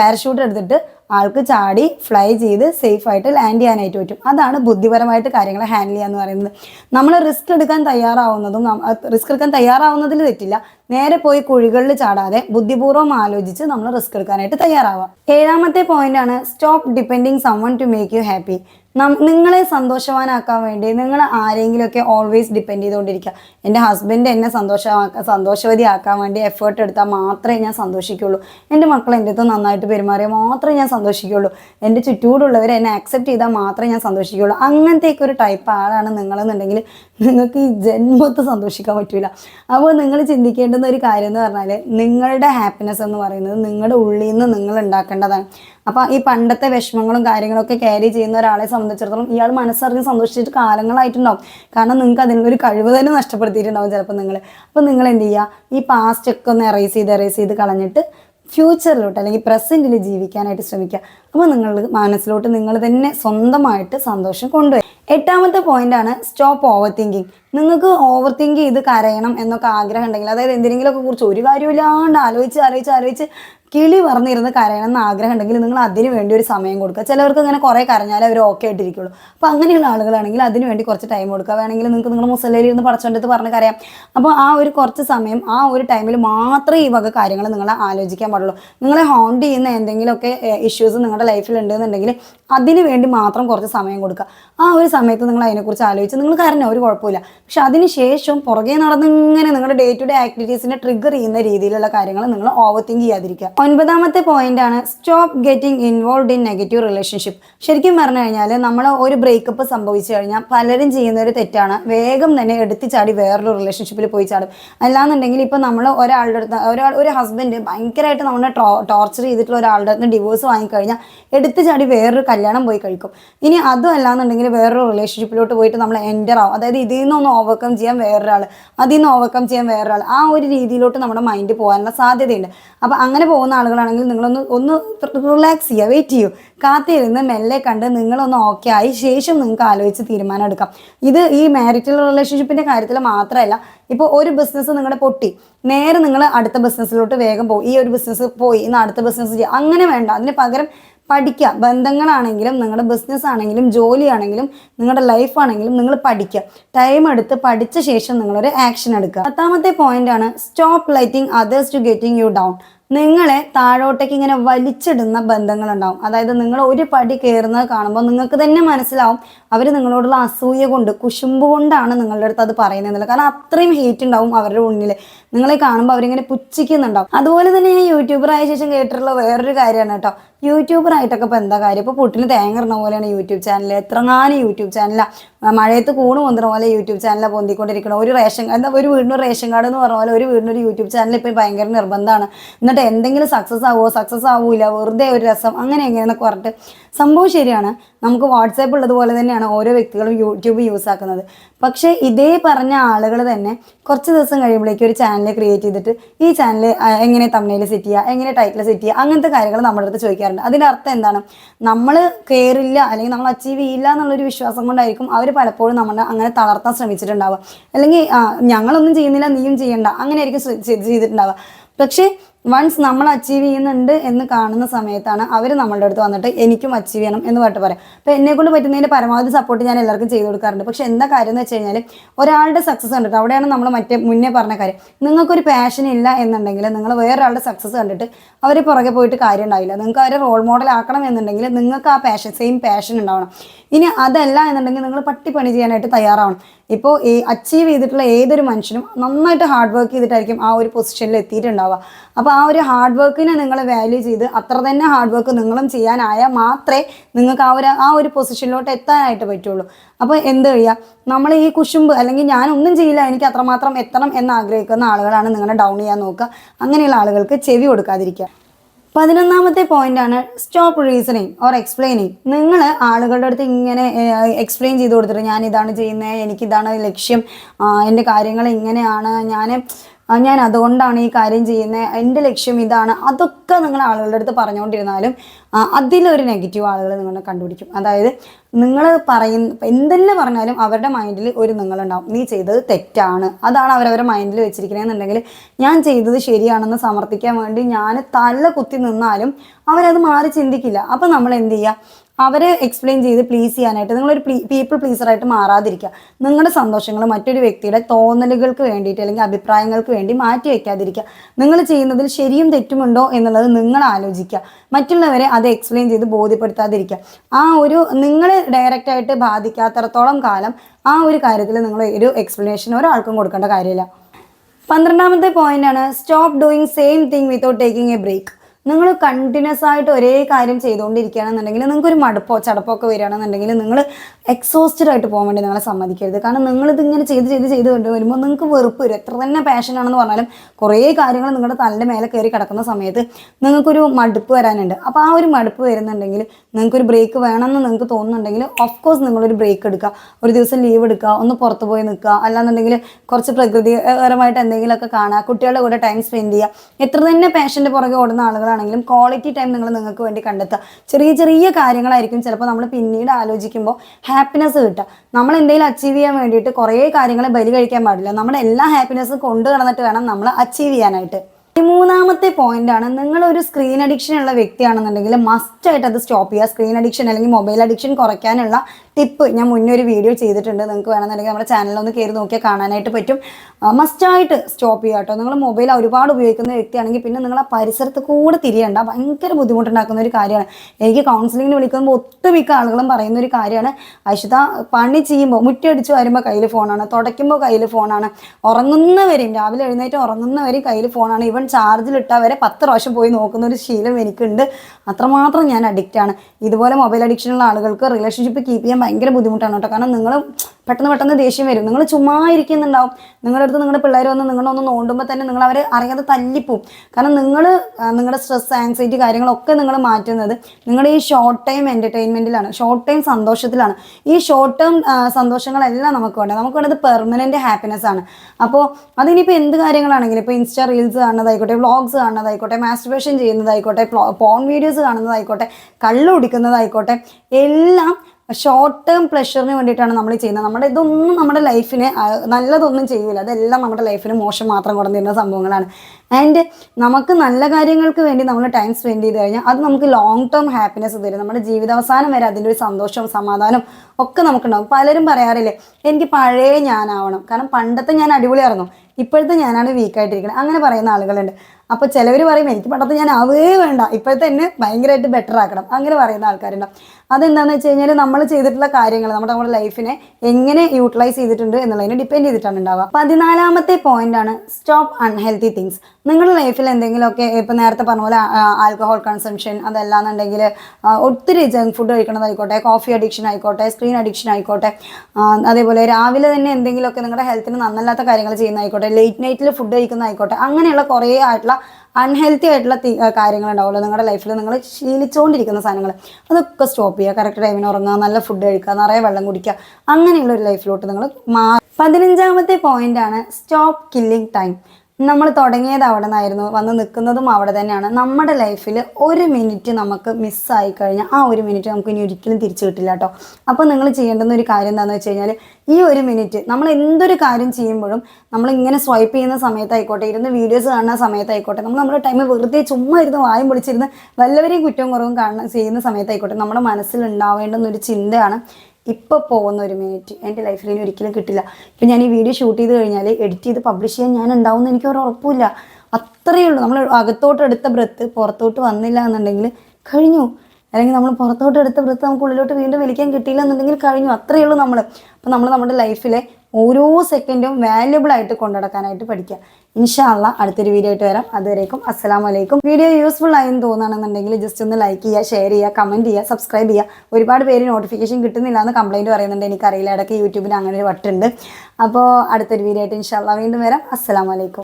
പാരഷൂട്ട് എടുത്തിട്ട് ആൾക്ക് ചാടി ഫ്ലൈ ചെയ്ത് സേഫ് ആയിട്ട് ലാൻഡ് ചെയ്യാനായിട്ട് പറ്റും. അതാണ് ബുദ്ധിപരമായിട്ട് കാര്യങ്ങൾ ഹാൻഡിൽ ചെയ്യുക എന്ന് പറയുന്നത്. നമ്മൾ റിസ്ക് എടുക്കാൻ തയ്യാറാവുന്നതും റിസ്ക് എടുക്കാൻ തയ്യാറാവുന്നതിൽ തെറ്റില്ല. നേരെ പോയി കുഴികളിൽ ചാടാതെ ബുദ്ധിപൂർവം ആലോചിച്ച് നമ്മൾ റിസ്ക് എടുക്കാനായിട്ട് തയ്യാറാവുക. ഏഴാമത്തെ പോയിന്റ് ആണ് stop depending someone to make you happy നിങ്ങളെ സന്തോഷവാനാക്കാൻ വേണ്ടി നിങ്ങൾ ആരെങ്കിലുമൊക്കെ ഓൾവേസ് ഡിപ്പെൻഡ് ചെയ്തുകൊണ്ടിരിക്കുക. എന്റെ ഹസ്ബൻഡ് എന്നെ സന്തോഷമാക്കാൻ സന്തോഷവതി ആക്കാൻ വേണ്ടി എഫേർട്ട് എടുത്താൽ മാത്രമേ ഞാൻ സന്തോഷിക്കുള്ളൂ എന്റെ മക്കൾ എന്റെ അടുത്ത് നന്നായിട്ട് പെരുമാറിയാൽ മാത്രമേ ഞാൻ സന്തോഷിക്കുള്ളൂ എന്റെ ചുറ്റൂടുള്ളവർ എന്നെ അക്സെപ്റ്റ് ചെയ്താൽ മാത്രമേ ഞാൻ സന്തോഷിക്കുള്ളൂ അങ്ങനത്തെയൊക്കെ ഒരു ടൈപ്പ് ആളാണ് നിങ്ങളെന്നുണ്ടെങ്കിൽ നിങ്ങൾക്ക് ഈ ജന്മത്ത് സന്തോഷിക്കാൻ പറ്റില്ല അപ്പോൾ നിങ്ങൾ ചിന്തിക്കേണ്ടുന്ന ഒരു കാര്യം എന്ന് പറഞ്ഞാൽ നിങ്ങളുടെ ഹാപ്പിനെസ് എന്ന് പറയുന്നത് നിങ്ങളുടെ ഉള്ളിൽ നിന്ന് നിങ്ങൾ ഉണ്ടാക്കേണ്ടതാണ്. അപ്പോൾ ഈ പണ്ടത്തെ വിഷമങ്ങളും കാര്യങ്ങളൊക്കെ ക്യാരി ചെയ്യുന്ന ഒരാളെ സംബന്ധിച്ചിടത്തോളം ഇയാൾ മനസ്സറിഞ്ഞ് സന്തോഷിച്ചിട്ട് കാലങ്ങളായിട്ടുണ്ടാവും. കാരണം നിങ്ങൾക്ക് അതിനൊരു കഴിവ് തന്നെ നഷ്ടപ്പെടുത്തിയിട്ടുണ്ടാവും ചിലപ്പോൾ നിങ്ങൾ അപ്പോൾ നിങ്ങൾ എന്ത് ചെയ്യുക ഈ പാസ്റ്റ് ഒക്കെ ഒന്ന് എറേസ് ചെയ്ത് എറേസ് ചെയ്ത് കളഞ്ഞിട്ട് ഫ്യൂച്ചറിലോട്ട് അല്ലെങ്കിൽ പ്രസന്റിൽ ജീവിക്കാനായിട്ട് ശ്രമിക്കുക. അപ്പോൾ നിങ്ങൾ മനസ്സിലോട്ട് നിങ്ങൾ തന്നെ സ്വന്തമായിട്ട് സന്തോഷം കൊണ്ടുവരും എട്ടാമത്തെ ആണ് സ്റ്റോപ്പ് ഓവർ തിങ്കിങ് നിങ്ങൾക്ക് ഓവർ തിങ്ക് ചെയ്ത് കരയണം എന്നൊക്കെ ആഗ്രഹം ഉണ്ടെങ്കിൽ അതായത് എന്തെങ്കിലുമൊക്കെ കുറിച്ച് ഒരു കാര്യമില്ലാണ്ട് ആലോചിച്ച് ആലോചിച്ച് ആലോചിച്ച് കിളി പറഞ്ഞിരുന്ന് കരയണം എന്ന് ആഗ്രഹം ഉണ്ടെങ്കിൽ നിങ്ങൾ അതിന് വേണ്ടി ഒരു സമയം കൊടുക്കുക. ചിലവർക്ക് അങ്ങനെ കുറേ കരഞ്ഞാലേ അവർ ഓക്കെ ആയിട്ടിരിക്കുള്ളൂ. അപ്പോൾ അങ്ങനെയുള്ള ആളുകളാണെങ്കിൽ അതിന് വേണ്ടി കുറച്ച് ടൈം കൊടുക്കുക. വേണമെങ്കിൽ നിങ്ങൾക്ക് നിങ്ങൾ മുസലയിൽ ഇരുന്ന് പടച്ചോണ്ടത് പറഞ്ഞ് കരയാം. അപ്പോൾ ആ ഒരു കുറച്ച് സമയം ആ ഒരു ടൈമിൽ മാത്രമേ ഈ വക കാര്യങ്ങൾ നിങ്ങൾ ആലോചിക്കാൻ പാടുള്ളൂ. നിങ്ങളെ ഹോണ്ട് ചെയ്യുന്ന എന്തെങ്കിലുമൊക്കെ ഇഷ്യൂസ് നിങ്ങളുടെ ലൈഫിൽ ഉണ്ടെന്നുണ്ടെങ്കിൽ അതിന് വേണ്ടി മാത്രം കുറച്ച് സമയം കൊടുക്കുക. ആ ഒരു സമയത്ത് നിങ്ങൾ അതിനെക്കുറിച്ച് ആലോചിച്ച് നിങ്ങൾ കാരണം ഒരു കുഴപ്പമില്ല. പക്ഷെ അതിന് ശേഷം പുറകെ നടന്നിങ്ങനെ നിങ്ങളുടെ ഡേ ടു ഡേ ആക്ടിവിറ്റീസിനെ ട്രിഗർ ചെയ്യുന്ന രീതിയിലുള്ള കാര്യങ്ങൾ നിങ്ങൾ ഓവർ തിങ്ക് ചെയ്യാതിരിക്കുക. ഒൻപതാമത്തെ പോയിന്റ് ആണ് stop getting involve in negative relationship ശരിക്കും പറഞ്ഞു കഴിഞ്ഞാൽ നമ്മൾ ഒരു ബ്രേക്കപ്പ് സംഭവിച്ചു കഴിഞ്ഞാൽ പലരും ചെയ്യുന്ന ഒരു തെറ്റാണ്. വേഗം തന്നെ എടുത്തു ചാടി വേറൊരു റിലേഷൻഷിപ്പിൽ പോയി ചാടും. അല്ലാന്നുണ്ടെങ്കിൽ ഇപ്പം നമ്മൾ ഒരാളുടെ അടുത്ത് ഒരാൾ ഒരു ഹസ്ബൻഡ് ഭയങ്കരമായിട്ട് നമ്മളെ ടോർച്ചർ ചെയ്തിട്ടുള്ള ഒരാളുടെ അടുത്ത് ഡിവോഴ്സ് വാങ്ങിക്കഴിഞ്ഞാൽ എടുത്തു ചാടി വേറൊരു കല്യാണം പോയി കഴിക്കും. ഇനി അതും അല്ലാന്നുണ്ടെങ്കിൽ വേറൊരു റിലേഷൻഷിപ്പിലോട്ട് പോയിട്ട് നമ്മൾ എന്റർ ആവും. അതായത് ഇതിൽ നിന്നൊന്ന് ഓവർകം ചെയ്യാൻ വേറൊരാൾ അതിൽ നിന്ന് ഓവർകം ചെയ്യാൻ വേറൊരാൾ ആ ഒരു രീതിയിലോട്ട് നമ്മുടെ മൈൻഡ് പോകാനുള്ള സാധ്യതയുണ്ട്. അപ്പോൾ അങ്ങനെ പോകുന്ന ആളുകളാണെങ്കിൽ നിങ്ങളൊന്ന് ഒന്ന് റിലാക്സ് ചെയ്യുക വെയിറ്റ് ചെയ്യൂ. കാത്തിരുന്ന് മെല്ലെ കണ്ട് നിങ്ങളൊന്ന് ഓക്കെ ആയി ശേഷം നിങ്ങൾക്ക് ആലോചിച്ച് തീരുമാനം എടുക്കാം. ഇത് ഈ മാരിറ്റൽ റിലേഷൻഷിപ്പിന്റെ കാര്യത്തിൽ മാത്രമല്ല ഇപ്പോൾ ഒരു ബിസിനസ് നിങ്ങളുടെ പൊട്ടി നേരെ നിങ്ങൾ അടുത്ത ബിസിനസ്സിലോട്ട് വേഗം പോകും ഈ ഒരു ബിസിനസ് പോയി ഇന്ന് അടുത്ത ബിസിനസ് ചെയ്യുക അങ്ങനെ വേണ്ട അതിന് പകരം പഠിക്കുക. ബന്ധങ്ങളാണെങ്കിലും നിങ്ങളുടെ ബിസിനസ് ആണെങ്കിലും ജോലിയാണെങ്കിലും നിങ്ങളുടെ ലൈഫ് ആണെങ്കിലും നിങ്ങൾ പഠിക്കുക. ടൈം എടുത്ത് പഠിച്ച ശേഷം നിങ്ങളൊരു ആക്ഷൻ എടുക്കുക. പത്താമത്തെ പോയിന്റ് ആണ് stop letting others to getting you down നിങ്ങളെ താഴോട്ടേക്ക് ഇങ്ങനെ വലിച്ചിടുന്ന ബന്ധങ്ങളുണ്ടാവും. അതായത് നിങ്ങൾ ഒരു പടി കയറുന്നത് കാണുമ്പോൾ നിങ്ങൾക്ക് തന്നെ മനസ്സിലാവും അവർ നിങ്ങളോടുള്ള അസൂയ കൊണ്ട് കുശുമ്പ് കൊണ്ടാണ് നിങ്ങളുടെ അടുത്ത് അത് പറയുന്നത് കാരണം അത്രയും ഹേറ്റ് ഉണ്ടാവും അവരുടെ ഉള്ളിൽ നിങ്ങളെ കാണുമ്പോൾ അവരിങ്ങനെ പുച്ഛിക്കുന്നുണ്ടാവും. അതുപോലെ തന്നെ ഞാൻ യൂട്യൂബർ ആയ ശേഷം കേട്ടിട്ടുള്ള വേറൊരു കാര്യമാണ് കേട്ടോ. യൂട്യൂബർ ആയിട്ടൊക്കെ ഇപ്പോൾ എന്താ കാര്യം? ഇപ്പോൾ പുട്ടിന് തേങ്ങ പോലെയാണ് യൂട്യൂബ് ചാനൽ എത്രങ്ങാനും യൂട്യൂബ് ചാനലാണ് മഴയത്ത് കൂണ് പൊന്തുന്ന പോലെ യൂട്യൂബ് ചാനലാണ് പൊന്തിക്കൊണ്ടിരിക്കണം ഒരു റേഷൻ എന്താ ഒരു വീടിന് റേഷൻ കാർഡ് എന്ന് പറഞ്ഞ പോലെ ഒരു വീടിന് ഒരു യൂട്യൂബ് ചാനൽ ഇപ്പോൾ ഭയങ്കര നിർബന്ധമാണ്. എന്നിട്ട് എന്തെങ്കിലും സക്സസ് ആവുമോ സക്സസ് ആവില്ല വെറുതെ ഒരു രസം അങ്ങനെ എങ്ങനെയെന്നൊക്കെ പറഞ്ഞിട്ട് സംഭവം ശരിയാണ്. നമുക്ക് വാട്സാപ്പ് ഉള്ളതുപോലെ തന്നെയാണ് ഓരോ വ്യക്തികളും യൂട്യൂബ് യൂസ് ആക്കുന്നത്. പക്ഷേ ഇതേ പറഞ്ഞ ആളുകൾ തന്നെ കുറച്ച് ദിവസം കഴിയുമ്പോഴേക്കും ഒരു ചാനൽ ക്രിയേറ്റ് ചെയ്തിട്ട് ഈ ചാനൽ എങ്ങനെ തമ്മിൽ സെറ്റ് ചെയ്യുക എങ്ങനെ ടൈറ്റിൽ സെറ്റ് ചെയ്യുക അങ്ങനത്തെ കാര്യങ്ങൾ നമ്മുടെ അടുത്ത് ചോദിക്കാറുണ്ട്. അതിന്റെ അർത്ഥം എന്താണ്? നമ്മൾ കയറില്ല അല്ലെങ്കിൽ നമ്മൾ അച്ചീവ് ചെയ്യില്ല എന്നുള്ളൊരു വിശ്വാസം കൊണ്ടായിരിക്കും അവർ പലപ്പോഴും നമ്മളെ അങ്ങനെ തളർത്താൻ ശ്രമിച്ചിട്ടുണ്ടാവുക. അല്ലെങ്കിൽ ഞങ്ങളൊന്നും ചെയ്യുന്നില്ല നീയും ചെയ്യണ്ട അങ്ങനെയായിരിക്കും ആയിരിക്കും ചെയ്ത് ചെയ്തിട്ടുണ്ടാവുക. പക്ഷേ വൺസ് നമ്മൾ അച്ചീവ് ചെയ്യുന്നുണ്ട് എന്ന് കാണുന്ന സമയത്താണ് അവർ നമ്മളുടെ അടുത്ത് വന്നിട്ട് എനിക്കും അച്ചീവ് ചെയ്യണം എന്ന് പറഞ്ഞിട്ട് പറയാം. അപ്പോൾ എന്നെ കൊണ്ട് പറ്റുന്നതിന്റെ പരമാവധി സപ്പോർട്ട് ഞാൻ എല്ലാവർക്കും ചെയ്തു കൊടുക്കാറുണ്ട്. പക്ഷേ എന്താ കാര്യം എന്ന് വെച്ച് കഴിഞ്ഞാൽ ഒരാളുടെ സക്സസ് കണ്ടിട്ട് അവിടെയാണ് നമ്മൾ മറ്റേ മുന്നേ പറഞ്ഞ കാര്യം. നിങ്ങൾക്കൊരു പാഷൻ ഇല്ല എന്നുണ്ടെങ്കിൽ നിങ്ങൾ വേറൊരാളുടെ സക്സസ് കണ്ടിട്ട് അവർ പുറകെ പോയിട്ട് കാര്യം ഉണ്ടാവില്ല. നിങ്ങൾക്ക് അവരെ റോൾ മോഡൽ ആക്കണം എന്നുണ്ടെങ്കിൽ നിങ്ങൾക്ക് ആ പാഷൻ സെയിം പാഷൻ ഉണ്ടാവണം. ഇനി അതല്ല എന്നുണ്ടെങ്കിൽ നിങ്ങൾ പട്ടിപ്പണി ചെയ്യാനായിട്ട് തയ്യാറാവണം. ഇപ്പോൾ ഈ അച്ചീവ് ചെയ്തിട്ടുള്ള ഏതൊരു മനുഷ്യനും നന്നായിട്ട് ഹാർഡ് വർക്ക് ചെയ്തിട്ടായിരിക്കും ആ ഒരു പൊസിഷനിൽ എത്തിയിട്ടുണ്ടാവുക. അപ്പോൾ ആ ഒരു ഹാർഡ് വർക്കിനെ നിങ്ങൾ വാല്യൂ ചെയ്ത് അത്ര തന്നെ ഹാർഡ് വർക്ക് നിങ്ങളും ചെയ്യാനായാൽ മാത്രമേ നിങ്ങൾക്ക് ആ ഒരു ആ ഒരു പൊസിഷനിലോട്ട് എത്താനായിട്ട് പറ്റുള്ളൂ. അപ്പോൾ എന്ത് ചെയ്യുക നമ്മൾ ഈ കുശുമ്പ് അല്ലെങ്കിൽ ഞാൻ ഒന്നും ചെയ്യില്ല എനിക്ക് അത്രമാത്രം എത്തണം എന്ന് ആഗ്രഹിക്കുന്ന ആളുകളാണ് നിങ്ങളെ ഡൗൺ ചെയ്യാൻ നോക്കുക. അങ്ങനെയുള്ള ആളുകൾക്ക് ചെവി കൊടുക്കാതിരിക്കുക. പതിനൊന്നാമത്തെ പോയിന്റ് ആണ് സ്റ്റോപ്പ് റീസണിങ് ഓർ എക്സ്പ്ലെയിനിങ് നിങ്ങൾ ആളുകളുടെ അടുത്ത് ഇങ്ങനെ എക്സ്പ്ലെയിൻ ചെയ്ത് കൊടുത്തിട്ട് ഞാൻ ഇതാണ് ചെയ്യുന്നത് എനിക്കിതാണ് ലക്ഷ്യം എന്റെ കാര്യങ്ങൾ ഇങ്ങനെയാണ് ഞാൻ ഞാൻ അതുകൊണ്ടാണ് ഈ കാര്യം ചെയ്യുന്നത് എന്റെ ലക്ഷ്യം ഇതാണ്. അതൊക്കെ നിങ്ങൾ ആളുകളുടെ അടുത്ത് പറഞ്ഞുകൊണ്ടിരുന്നാലും അതിലൊരു നെഗറ്റീവ് ആളുകൾ നിങ്ങളെ കണ്ടുപിടിക്കും. അതായത് നിങ്ങൾ പറയുന്ന എന്തെല്ലാം പറഞ്ഞാലും അവരുടെ മൈൻഡിൽ ഒരു നിങ്ങളുണ്ടാവും. നീ ചെയ്തത് തെറ്റാണ്. അതാണ് അവരവരുടെ മൈൻഡിൽ വെച്ചിരിക്കുന്നതെന്നുണ്ടെങ്കിൽ ഞാൻ ചെയ്തത് ശരിയാണെന്ന് സമർത്ഥിക്കാൻ വേണ്ടി ഞാൻ തല കുത്തി നിന്നാലും അവരത് മാറി ചിന്തിക്കില്ല. അപ്പം നമ്മൾ എന്ത് ചെയ്യുക? അവരെ എക്സ്പ്ലെയിൻ ചെയ്ത് പ്ലീസ് ചെയ്യാനായിട്ട് നിങ്ങളൊരു പീപ്പിൾ പ്ലീസറായിട്ട് മാറാതിരിക്കുക നിങ്ങളുടെ സന്തോഷങ്ങൾ മറ്റൊരു വ്യക്തിയുടെ തോന്നലുകൾക്ക് വേണ്ടിയിട്ട് അല്ലെങ്കിൽ അഭിപ്രായങ്ങൾക്ക് വേണ്ടി മാറ്റി വയ്ക്കാതിരിക്കുക നിങ്ങൾ ചെയ്യുന്നതിൽ ശരിയും തെറ്റുമുണ്ടോ എന്നുള്ളത് നിങ്ങൾ ആലോചിക്കുക മറ്റുള്ളവരെ അത് എക്സ്പ്ലെയിൻ ചെയ്ത് ബോധ്യപ്പെടുത്താതിരിക്കുക ആ ഒരു നിങ്ങൾ ഡയറക്റ്റായിട്ട് ബാധിക്കാത്തടത്തോളം കാലം ആ ഒരു കാര്യത്തിൽ നിങ്ങൾ ഒരു എക്സ്പ്ലനേഷൻ ഒരാൾക്കും കൊടുക്കേണ്ട കാര്യമില്ല. പന്ത്രണ്ടാമത്തെ ആണ് stop doing same thing without taking a break നിങ്ങൾ കണ്ടിന്യൂസ് ആയിട്ട് ഒരേ കാര്യം ചെയ്തുകൊണ്ടിരിക്കുകയാണെന്നുണ്ടെങ്കിൽ നിങ്ങൾക്ക് ഒരു മടുപ്പോ ചടപ്പോ ഒക്കെ വരികയാണെന്നുണ്ടെങ്കിൽ നിങ്ങൾ എക്സോസ്റ്റഡ് ആയിട്ട് പോകാൻ വേണ്ടി നിങ്ങളെ സമ്മതിക്കരുത്. കാരണം നിങ്ങൾ ഇതിങ്ങനെ ചെയ്ത് ചെയ്ത് ചെയ്ത് കൊണ്ട് വരുമ്പോൾ നിങ്ങൾക്ക് വെറുപ്പ് വരും. എത്ര തന്നെ പാഷൻ ആണെന്ന് പറഞ്ഞാലും കുറേ കാര്യങ്ങൾ നിങ്ങളുടെ തലന്റെ മേലെ കയറി കിടക്കുന്ന സമയത്ത് നിങ്ങൾക്കൊരു മടുപ്പ് വരാനുണ്ട്. അപ്പോൾ ആ ഒരു മടുപ്പ് വരുന്നുണ്ടെങ്കിൽ നിങ്ങൾക്കൊരു ബ്രേക്ക് വേണമെന്ന് നിങ്ങൾക്ക് തോന്നുന്നുണ്ടെങ്കിൽ ഓഫ് കോഴ്സ് നിങ്ങളൊരു ബ്രേക്ക് എടുക്കുക. ഒരു ദിവസം ലീവ് എടുക്കുക. ഒന്ന് പുറത്ത് പോയി നിൽക്കുക. അല്ലാന്നുണ്ടെങ്കിൽ കുറച്ച് പ്രകൃതിപരമായിട്ട് എന്തെങ്കിലുമൊക്കെ കാണുക. കുട്ടികളുടെ കൂടെ ടൈം സ്പെൻഡ് ചെയ്യുക. എത്ര തന്നെ പാഷന്റെ പുറകെ ഓടുന്ന ആളുകളാണെങ്കിലും ക്വാളിറ്റി ടൈം നിങ്ങൾ നിങ്ങൾക്ക് വേണ്ടി കണ്ടെത്തുക. ചെറിയ ചെറിയ കാര്യങ്ങളായിരിക്കും ചിലപ്പോൾ നമ്മൾ പിന്നീട് ആലോചിക്കുമ്പോൾ ഹാപ്പിനെസ് കിട്ടുക. നമ്മൾ എന്തെങ്കിലും അച്ചീവ് ചെയ്യാൻ വേണ്ടിയിട്ട് കുറേ കാര്യങ്ങൾ ബലി കഴിക്കാൻ പാടില്ല. നമ്മുടെ എല്ലാ ഹാപ്പിനെസ്സും കൊണ്ടു നടന്നിട്ട് വേണം നമ്മൾ അച്ചീവ് ചെയ്യാനായിട്ട്. മൂന്നാമത്തെ പോയിന്റ് ആണ് നിങ്ങൾ ഒരു സ്ക്രീൻ അഡിക്ഷൻ ഉള്ള വ്യക്തിയാണെന്നുണ്ടെങ്കിൽ മസ്റ്റ് ആയിട്ട് അത് സ്റ്റോപ്പ് ചെയ്യുക. സ്ക്രീൻ അഡിക്ഷൻ അല്ലെങ്കിൽ മൊബൈൽ അഡിക്ഷൻ കുറയ്ക്കാനുള്ള ടിപ്പ് ഞാൻ മുന്നേ ഒരു വീഡിയോ ചെയ്തിട്ടുണ്ട്. നിങ്ങൾക്ക് വേണമെന്നുണ്ടെങ്കിൽ നമ്മുടെ ചാനലിൽ ഒന്ന് കയറി നോക്കിയാൽ കാണാനായിട്ട് പറ്റും. മസ്റ്റായിട്ട് സ്റ്റോപ്പ് ചെയ്യുക കേട്ടോ. നിങ്ങൾ മൊബൈൽ ഒരുപാട് ഉപയോഗിക്കുന്ന വ്യക്തിയാണെങ്കിൽ പിന്നെ നിങ്ങൾ ആ പരിസരത്ത് കൂടെ തിരിയണ്ട ഭയങ്കര ബുദ്ധിമുട്ടുണ്ടാക്കുന്ന ഒരു കാര്യമാണ്. എനിക്ക് കൗൺസിലിങ്ങിന് വിളിക്കുമ്പോൾ ഒട്ടുമിക്ക ആളുകളും പറയുന്ന ഒരു കാര്യമാണ്. അശ്വത പണി ചെയ്യുമ്പോൾ മുറ്റടിച്ച് വരുമ്പോൾ കയ്യിൽ ഫോണാണ് തുടയ്ക്കുമ്പോൾ കയ്യിൽ ഫോണാണ് ഉറങ്ങുന്നവരെയും രാവിലെ എഴുന്നേറ്റ് ഉറങ്ങുന്നവരെയും കയ്യിൽ ഫോണാണ് ഇവൻ ചാർജിലിട്ടാൽ വരെ പത്ത് പ്രാവശ്യം പോയി നോക്കുന്ന ഒരു ശീലം എനിക്കുണ്ട്. അത്രമാത്രം ഞാൻ അഡിക്റ്റാണ് ഇതുപോലെ മൊബൈൽ അഡിക്ഷനുള്ള ആളുകൾക്ക് റിലേഷൻഷിപ്പ് കീപ്പ് ചെയ്യാൻ ഭയങ്കര ബുദ്ധിമുട്ടാണ് കേട്ടോ. കാരണം നിങ്ങൾ പെട്ടെന്ന് പെട്ടെന്ന് ദേഷ്യം വരും. നിങ്ങൾ ചുമ്മാ ഇരിക്കുന്നുണ്ടാവും നിങ്ങളുടെ അടുത്ത് നിങ്ങളുടെ പിള്ളേർ വന്ന് നിങ്ങളൊന്ന് നോണ്ടുമ്പോൾ തന്നെ നിങ്ങൾ അവരെ അറിയാതെ തല്ലിപ്പോവും. കാരണം നിങ്ങൾ നിങ്ങളുടെ സ്ട്രെസ് ആൻസൈറ്റി കാര്യങ്ങളൊക്കെ നിങ്ങൾ മാറ്റുന്നത് നിങ്ങളുടെ ഈ ഷോർട്ട് ടൈം എന്റർടൈൻമെന്റിലാണ് ഷോർട്ട് ടൈം സന്തോഷത്തിലാണ്. ഈ ഷോർട്ട് ടേം സന്തോഷങ്ങളെല്ലാം നമുക്ക് വേണ്ടത് നമുക്ക് വേണ്ടത് പെർമനന്റ് ഹാപ്പിനെസ് ആണ്. അപ്പോൾ അതിനിപ്പോൾ എന്ത് കാര്യങ്ങളാണെങ്കിലും ഇപ്പോൾ ഇൻസ്റ്റാ റീൽസ് കാണുന്നതായിക്കോട്ടെ വ്ളോഗ്സ് കാണുന്നതായിക്കോട്ടെ മാസ്റ്റർബേഷൻ ചെയ്യുന്നതായിക്കോട്ടെ പോൺ വീഡിയോസ് കാണുന്നതായിക്കോട്ടെ കള്ളു കുടിക്കുന്നതായിക്കോട്ടെ എല്ലാം ഷോർട്ട് ടേം പ്ലഷറിന് വേണ്ടിയിട്ടാണ് നമ്മൾ ചെയ്യുന്നത്. നമ്മുടെ ഇതൊന്നും നമ്മുടെ ലൈഫിനെ നല്ലതൊന്നും ചെയ്യൂല. അതെല്ലാം നമ്മുടെ ലൈഫിന് മോശം മാത്രം കൊടുത്തിരുന്ന സംഭവങ്ങളാണ്. ആൻഡ് നമുക്ക് നല്ല കാര്യങ്ങൾക്ക് വേണ്ടി നമ്മൾ ടൈം സ്പെൻഡ് ചെയ്ത് കഴിഞ്ഞാൽ അത് നമുക്ക് ലോങ് ടേം ഹാപ്പിനെസ് തരും. നമ്മുടെ ജീവിതാവസാനം വരെ അതിന്റെ ഒരു സന്തോഷവും സമാധാനം ഒക്കെ നമുക്കുണ്ടാകും പലരും പറയാറില്ലേ എനിക്ക് പഴയ ഞാനാവണം. കാരണം പണ്ടത്തെ ഞാൻ അടിപൊളിയായിരുന്നു. ഇപ്പോഴത്തെ ഞാനാണ് വീക്കായിട്ടിരിക്കുന്നത് അങ്ങനെ പറയുന്ന ആളുകളുണ്ട്. അപ്പോൾ ചിലവർ പറയും എനിക്ക് പണ്ടത്തെ ഞാൻ ആവേ വേണ്ട. ഇപ്പോഴത്തെ എന്നെ ഭയങ്കരമായിട്ട് ബെറ്റർ ആക്കണം. അങ്ങനെ പറയുന്ന ആൾക്കാരുണ്ടാവും. അതെന്താണെന്ന് വെച്ച് കഴിഞ്ഞാൽ നമ്മൾ ചെയ്തിട്ടുള്ള കാര്യങ്ങൾ നമ്മുടെ നമ്മുടെ ലൈഫിനെ എങ്ങനെ യൂട്ടിലൈസ് ചെയ്തിട്ടുണ്ട് എന്നുള്ളതിനെ ഡിപ്പെൻഡ് ചെയ്തിട്ടാണ് ഉണ്ടാവുക. പതിനാലാമത്തെ പോയിന്റ് ആണ് സ്റ്റോപ്പ് അൺഹെൽത്തി തിങ്സ്. നിങ്ങളുടെ ലൈഫിൽ എന്തെങ്കിലുമൊക്കെ ഇപ്പം നേരത്തെ പറഞ്ഞ പോലെ ആൽക്കഹോൾ കൺസംഷൻ അതല്ലാന്നുണ്ടെങ്കിൽ ഒത്തിരി ജങ്ക് ഫുഡ് കഴിക്കണതായിക്കോട്ടെ കോഫി അഡിക്ഷൻ ആയിക്കോട്ടെ സ്ക്രീൻ അഡിക്ഷൻ ആയിക്കോട്ടെ അതേപോലെ രാവിലെ തന്നെ എന്തെങ്കിലുമൊക്കെ നിങ്ങളുടെ ഹെൽത്തിന് നന്നല്ലാത്ത കാര്യങ്ങൾ ചെയ്യുന്നതായിക്കോട്ടെ ലേറ്റ് നൈറ്റിൽ ഫുഡ് കഴിക്കുന്നതായിക്കോട്ടെ അങ്ങനെയുള്ള കുറേ ആയിട്ടുള്ള അൺഹെൽത്തി ആയിട്ടുള്ള കാര്യങ്ങൾ ഉണ്ടാവുമല്ലോ നിങ്ങളുടെ ലൈഫിൽ നിങ്ങൾ ശീലിച്ചുകൊണ്ടിരിക്കുന്ന സാധനങ്ങൾ അതൊക്കെ സ്റ്റോപ്പ് ചെയ്യുക. കറക്റ്റ് ടൈമിന് ഉറങ്ങുക നല്ല ഫുഡ് കഴിക്കുക നിറയെ വെള്ളം കുടിക്കുക. അങ്ങനെയുള്ള ഒരു ലൈഫിലോട്ട് നിങ്ങൾ മാറും. പതിനഞ്ചാമത്തെ പോയിന്റ് ആണ് സ്റ്റോപ്പ് കില്ലിംഗ് ടൈം നമ്മൾ തുടങ്ങിയത് അവിടെ നിന്നായിരുന്നു വന്ന് നിൽക്കുന്നതും അവിടെ തന്നെയാണ്. നമ്മുടെ ലൈഫിൽ ഒരു മിനിറ്റ് നമുക്ക് മിസ്സായി കഴിഞ്ഞാൽ ആ ഒരു മിനിറ്റ് നമുക്ക് ഇനി ഒരിക്കലും തിരിച്ചു കിട്ടില്ല കേട്ടോ അപ്പോൾ നിങ്ങൾ ചെയ്യേണ്ടുന്ന ഒരു കാര്യം എന്താണെന്ന് വെച്ച് കഴിഞ്ഞാൽ ഈ ഒരു മിനിറ്റ് നമ്മൾ എന്തൊരു കാര്യം ചെയ്യുമ്പോഴും നമ്മൾ ഇങ്ങനെ സ്വൈപ്പ് ചെയ്യുന്ന സമയത്തായിക്കോട്ടെ ഇരുന്ന് വീഡിയോസ് കാണുന്ന സമയത്തായിക്കോട്ടെ നമ്മൾ നമ്മുടെ ടൈം വെറുതെ ചുമ്മാ ഇരുന്ന് വായും പൊളിച്ചിരുന്ന് വല്ലവരെയും കുറ്റവും കുറവും കാണുന്ന ചെയ്യുന്ന സമയത്തായിക്കോട്ടെ നമ്മുടെ മനസ്സിൽ ഉണ്ടാവേണ്ടുന്ന ഒരു ചിന്തയാണ് ഇപ്പോൾ പോകുന്ന ഒരു മിനിറ്റ് എന്റെ ലൈഫിൽ ഇനി ഒരിക്കലും കിട്ടില്ല. ഇപ്പം ഞാൻ ഈ വീഡിയോ ഷൂട്ട് ചെയ്ത് കഴിഞ്ഞാൽ എഡിറ്റ് ചെയ്ത് പബ്ലിഷ് ചെയ്യാൻ ഞാൻ ഉണ്ടാവും എന്ന് എനിക്ക് ഒരു ഉറപ്പില്ല അത്രയേ ഉള്ളൂ. നമ്മൾ അകത്തോട്ട് എടുത്ത ബ്രത്ത് പുറത്തോട്ട് വന്നില്ല എന്നുണ്ടെങ്കിൽ കഴിഞ്ഞു. അല്ലെങ്കിൽ നമ്മൾ പുറത്തോട്ട് എടുത്ത ബ്രത്ത് നമുക്ക് ഉള്ളിലോട്ട് വീണ്ടും വലിക്കാൻ കിട്ടിയില്ല എന്നുണ്ടെങ്കിൽ കഴിഞ്ഞു. അത്രയേ ഉള്ളൂ നമ്മൾ. അപ്പം നമ്മൾ നമ്മുടെ ലൈഫിലെ ഓരോ സെക്കൻഡും വാല്യുബിൾ ആയിട്ട് കൊണ്ടുനടക്കാനായിട്ട് പഠിക്കുക. ഇൻഷാല്ല അടുത്തൊരു വീഡിയോ ആയിട്ട് വരാം. അതുവരേക്കും അസ്സലാം വലൈക്കും വീഡിയോ യൂസ്ഫുൾ ആയെന്ന് തോന്നുകയാണെന്നുണ്ടെങ്കിൽ ജസ്റ്റ് ഒന്ന് ലൈക്ക് ചെയ്യുക ഷെയർ ചെയ്യുക കമന്റ് ചെയ്യുക സബ്സ്ക്രൈബ് ചെയ്യുക. ഒരുപാട് പേര് നോട്ടിഫിക്കേഷൻ കിട്ടുന്നില്ല എന്ന് കംപ്ലൈന്റ് പറയുന്നുണ്ട്. എനിക്കറിയില്ല. ഇടയ്ക്ക് യൂട്യൂബിന് അങ്ങനെ ഒരു വട്ടുണ്ട്. അപ്പോൾ അടുത്തൊരു വീഡിയോ ആയിട്ട് ഇൻഷാല്ല വീണ്ടും വരാം. അസ്സലാം വലൈക്കും